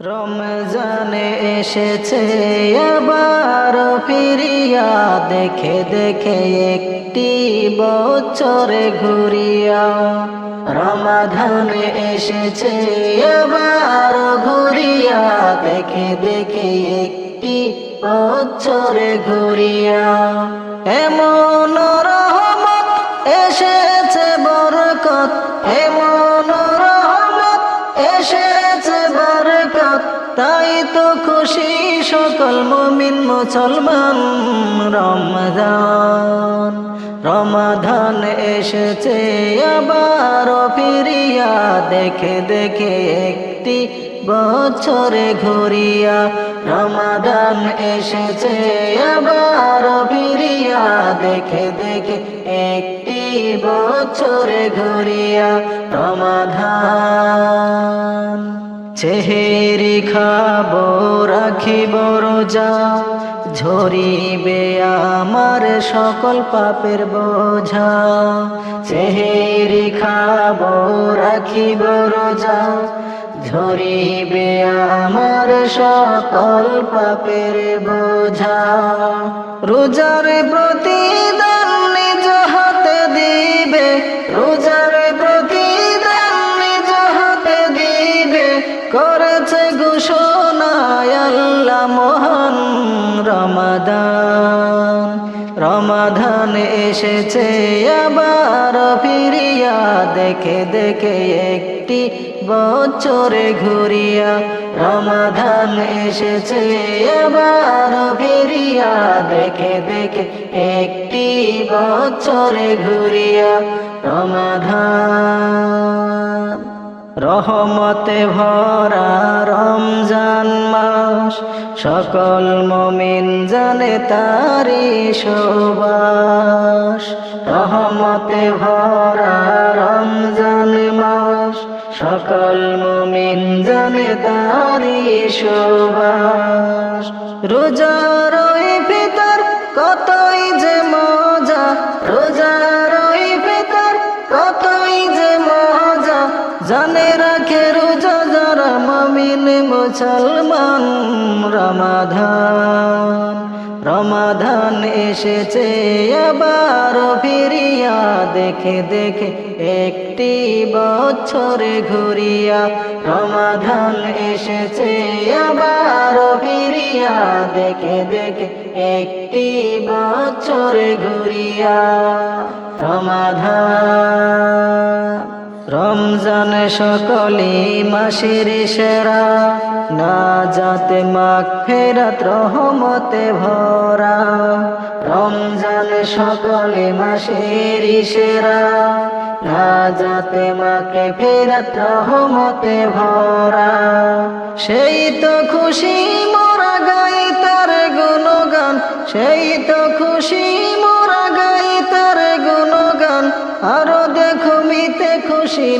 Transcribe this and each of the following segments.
রমজানে এসেছে আবার ফিরিয়া দেখে দেখে একটি বছরে ঘুরিয়া। রমাধানে এসেছে আবার ঘুরিয়া দেখে দেখে একটি বছরে ঘুরিয়া। এমন তাই তো খুশি সকল মুমিন মুসলমান। রমজান রমাধান এসেছে আবার ফিরিয়া। দেখে দেখে একটি বছরে ঘুরিয়া রমাদান এসেছে আবার ফিরিয়া। দেখে দেখে একটি বছরে ঘুরিয়া রমাধান চেহেরি খাব রাখিব রোজা, ঝরিবে আমার সকল পাপের বোঝা। চেহেরি খাব, রাখিব রোজা, ঝরিবে আমার সকল পাপের বোঝা। রোজার প্রতিদান রমাদান এসেছে, আবার ফিরিয়া দেখে দেখে একটি বছরে ঘুরিয়া রমাদান এসেছে, আবার ফিরিয়া দেখে দেখে একটি বছরে ঘুরিয়া রমাদান। রহমতে ভরা রমজান মাস, সকল মমিন জানে তারি শোবাস রহমতে ভরা রমজান মাস, সকল মমিন জানে তারি শোবাস রোজার ওই ভিতর কতই জানে রাখে রোজা যারা মমিন, মুসলমান। রমাধান রমাধান এসেছে, আবার ফিরিয়া দেখে দেখে একটি বছরে ঘুরিয়া রমাধান এসেছে, আবার ফিরিয়া দেখে দেখে একটি বছরে ঘুরিয়া রমাধান রমজান সকলি মাসের সেরা, না যাতে মাখ ফেরাত রহমতে ভরা। রমজান সকলে মাসের সেরা, না যাতে মাকে ফেরাত রহমতে ভরা। সেই তো খুশি মোরা গাই তার গুণগান, সেই তো খুশি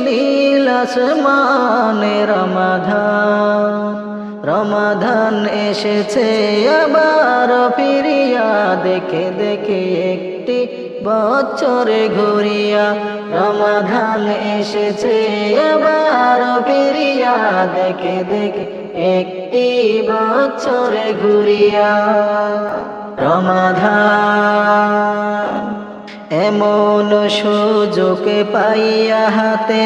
নীল আসমানে রমাধান। রমাধান এসেছে আবার ফিরিয়া, দেখে দেখে একটি বছরে ঘুরিয়া। রমাধান এসেছে আবার ফিরিয়া, দেখে দেখে একটি বছরে ঘুরিয়া। রমাধান এমন সুযোগ পাইয়া হাতে,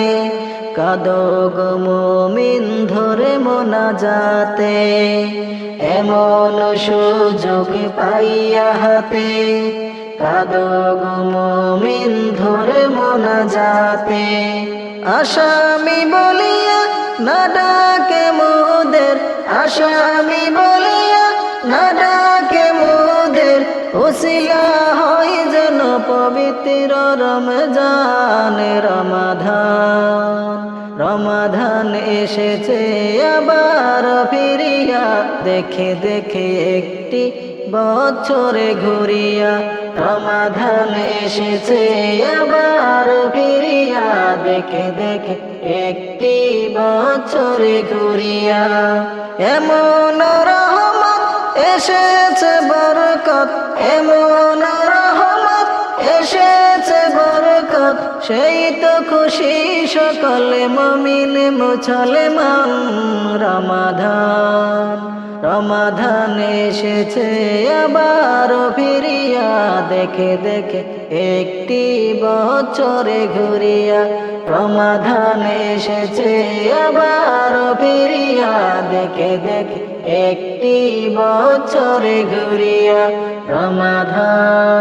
কাদো গমিন ধরে মোনা যাতে এমন সুযোগ পাইয়া হাতে, কাদো গমিন ধরে মোনা যাতে আসামি বলিয়া না ডাকে মোদের, আসামি বলিয়া না ডাকে মোদের, ওসিলা পবিত্র রমজান রমাধান রমাধান এসেছে আবার ফিরিয়া। দেখে দেখে একটি বছরে ঘুরিয়া রমাধান এসেছে আবার ফিরিয়া। দেখে দেখে একটি বছরে ঘুরিয়া এমন রহমত এসেছে বরকত, এমন সেই তো খুশি সকলে মমিন মুসলমান। রমাধান রমাধান এসেছে আবার ফিরিয়া। দেখে দেখে একটি বছরে ঘুরিয়া। রমাধান এসেছে আবার ফিরিয়া। দেখে দেখে একটি বছরে ঘুরিয়া। রমাধান